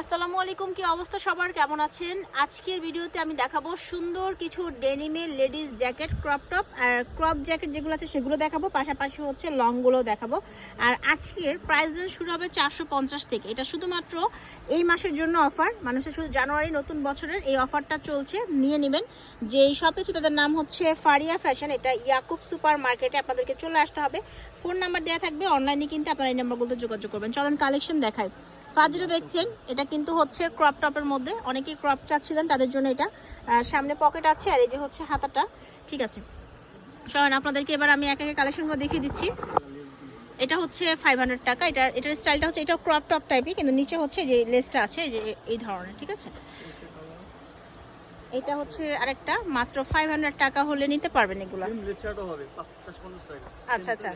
আসসালামু আলাইকুম, কি অবস্থা সবার? কেমন আছেন? আজকের ভিডিওতে আমি দেখাবো সুন্দর কিছু ডেনিমের লেডিস জ্যাকেট, ক্রপ টপ, আর ক্রপ জ্যাকেট যেগুলো আছে সেগুলো দেখাবো, পাশাপাশি হচ্ছে লংগুলো দেখাবো। আর আজকের প্রাইস রেঞ্জ শুরু হবে চারশো পঞ্চাশ থেকে। এটা শুধুমাত্র এই মাসের জন্য অফার, মানুষের শুধু জানুয়ারি নতুন বছরের এই অফারটা চলছে, নিয়ে নেবেন। যে শপ আছে তাদের নাম হচ্ছে ফারিয়া ফ্যাশন, এটা ইয়াকুব সুপার মার্কেটে আপনাদেরকে চলে আসতে হবে। ফোন নাম্বার দেওয়া থাকবে, অনলাইনে কিন্তু আপনারা এই নাম্বারগুলোতে যোগাযোগ করবেন। চলেন কালেকশন দেখাই। যেটা দেখছেন এটা কিন্তু হচ্ছে ক্রপ টপের মধ্যে। অনেকেই ক্রপ চাচ্ছিলেন তাদের জন্য এটা। সামনে পকেট আছে আর এই যে হচ্ছে হাতাটা। ঠিক আছে। চলেন আপনাদেরকে এবার আমি এক একে কালেকশনগুলো দেখিয়ে দিচ্ছি। এটা হচ্ছে ফাইভ হান্ড্রেড টাকা। এটা এটার স্টাইলটা হচ্ছে এটা ক্রপ টপ টাইপই কিন্তু নিচে হচ্ছে যে লেসটা আছে যে এই ধরনের ঠিক আছে? এটা হচ্ছে আরেকটা মাত্র ফাইভ হান্ড্রেড টাকা হলে নিতে পারবেন এগুলো। সেম লেচারও হবে 50 50 টাকা। আচ্ছা, আচ্ছা।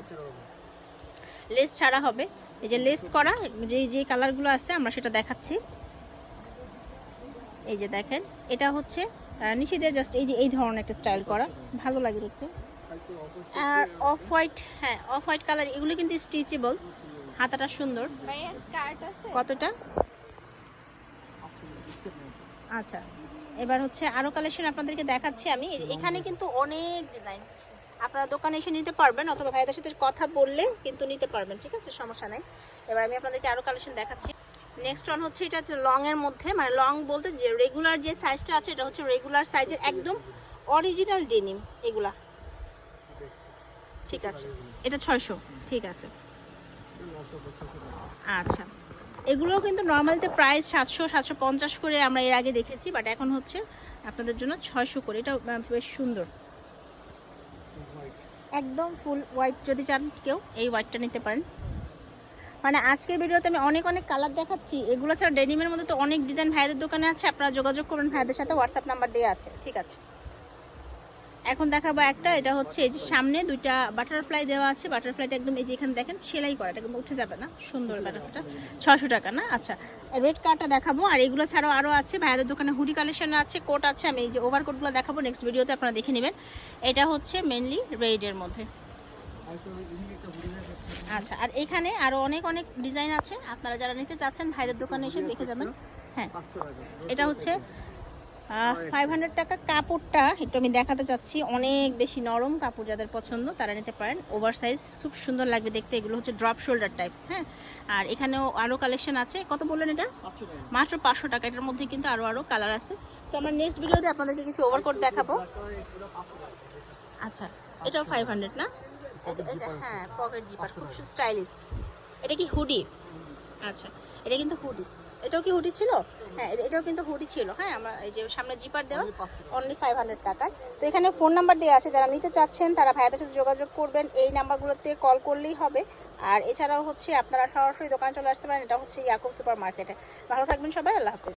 লেস ছাড়া হবে। এই যে লেস করা যে যে কালারগুলো আছে আমরা সেটা দেখাচ্ছি। এই যে দেখেন এটা হচ্ছে নিচে দিয়ে জাস্ট এই যে এই ধরনের একটা স্টাইল করা। ভালো লাগে দেখতে। আর অফ হোয়াইট হ্যাঁ অফ হোয়াইট কালার এগুলো কিন্তু স্টিচেবল হাতাটা সুন্দর। ভাইয়া স্কার্ট আছে? কতটা। আচ্ছা এবার হচ্ছে আরও কালেকশন আপনাদেরকে দেখাচ্ছি আমি। এখানে কিন্তু অনেক ডিজাইন আপনারা দোকানে এসে নিতে পারবেন অথবা ভাইদের সাথে কথা বললে কিন্তু নিতে পারবেন, ঠিক আছে? সমস্যা নাই। এবার আমি আপনাদেরকে আরও কালেকশন দেখাচ্ছি। নেক্সট ওয়ান হচ্ছে, এটা হচ্ছে লং এর মধ্যে মানে লং বলতে যে রেগুলার যে সাইজটা আছে, এটা হচ্ছে রেগুলার সাইজের একদম অরিজিনাল ডেনিম এগুলা। ঠিক আছে? এটা ছয়শো, ঠিক আছে। Last offer 600 টাকা। আচ্ছা। এগুলোও কিন্তু নর্মালিতে প্রাইস সাতশো সাতশো পঞ্চাশ করে আমরা এর আগে দেখেছি বাট এখন হচ্ছে আপনাদের জন্য ছয়শো করে। এটা বেশ সুন্দর। একদম ফুল হোয়াইট যদি চান কেউ এই হোয়াইটটা নিতে পারেন। মানে আজকের ভিডিওতে আমি অনেক অনেক কালার দেখাচ্ছি। এগুলো ছাড়া ডেনিমের মধ্যে তো অনেক ডিজাইন ভাইদের দোকানে আছে। আপনারা যোগাযোগ করুন, ভাইদের সাথে হোয়াটসঅ্যাপ নাম্বার দেওয়া আছে। ঠিক আছে। এখন দেখাবো একটা, এটা হচ্ছে এই যে সামনে দুইটা বাটারফ্লাই দেওয়া আছে। বাটারফ্লাইটা একদম এই যে এখানে দেখেন, সেলাই করা, এটা কিন্তু উঠে যাবে না। সুন্দর বাটারফ্লাইটা ছশো টাকা, না? আচ্ছা রেড কার্ডটা দেখাবো। আর এগুলো ছাড়াও আরও আছে, ভাইয়াদের দোকানে হুডি কালেকশন আছে কোট আছে। আমি এই যে ওভার কোটগুলো দেখাবো নেক্সট ভিডিওতে আপনারা দেখে নেবেন। এটা হচ্ছে মেনলি রেডের মধ্যে। আচ্ছা আর এখানে আরও অনেক অনেক ডিজাইন আছে। আপনারা যারা নিতে চাচ্ছেন, ভাইদের দোকানে এসে দেখে যাবেন। হ্যাঁ এটা হচ্ছে ফাইভ হান্ড্রেড টাকা কাপড়টা একটু আমি দেখাতে চাচ্ছি অনেক বেশি নরম কাপড় যাদের পছন্দ তারা নিতে পারেন। ওভার সাইজ খুব সুন্দর লাগবে দেখতে। এগুলো হচ্ছে ড্রপ শোল্ডার টাইপ হ্যাঁ? আর এখানেও আরও কালেকশন আছে। কত বললেন এটা? মাত্র পাঁচশো টাকা। এটার মধ্যে কিন্তু আরও আরও কালার আছে। তো আমরা নেক্সট ভিডিওতে আপনাদেরকে কিছু ওভারকোট দেখাবো। Black color এগুলো 500 টাকা। আচ্ছা এটাও ফাইভ হান্ড্রেড না। হ্যাঁ পকেট জিপার খুব স্টাইলিশ এটা কি হুডি আচ্ছা এটা কিন্তু হুডি এটাও কি হুডি ছিল? হ্যাঁ এটাও কিন্তু হুডি ছিল। হ্যাঁ আমার এই যে সামনে জিপার দেওয়া Only 500 টাকা। অনলি ফাইভ হান্ড্রেড টাকায়। তো এখানে ফোন নাম্বার দেওয়া আছে যারা নিতে চাচ্ছেন তারা ভাইয়াদের সাথে যোগাযোগ করবেন। এই নাম্বারগুলোতে কল করলেই হবে। আর এছাড়াও হচ্ছে আপনারা সরাসরি দোকান চলে আসতে পারেন। এটা হচ্ছে ইয়াকুব সুপার মার্কেটে ভালো থাকবেন সবাই আল্লাহ হাফিজ।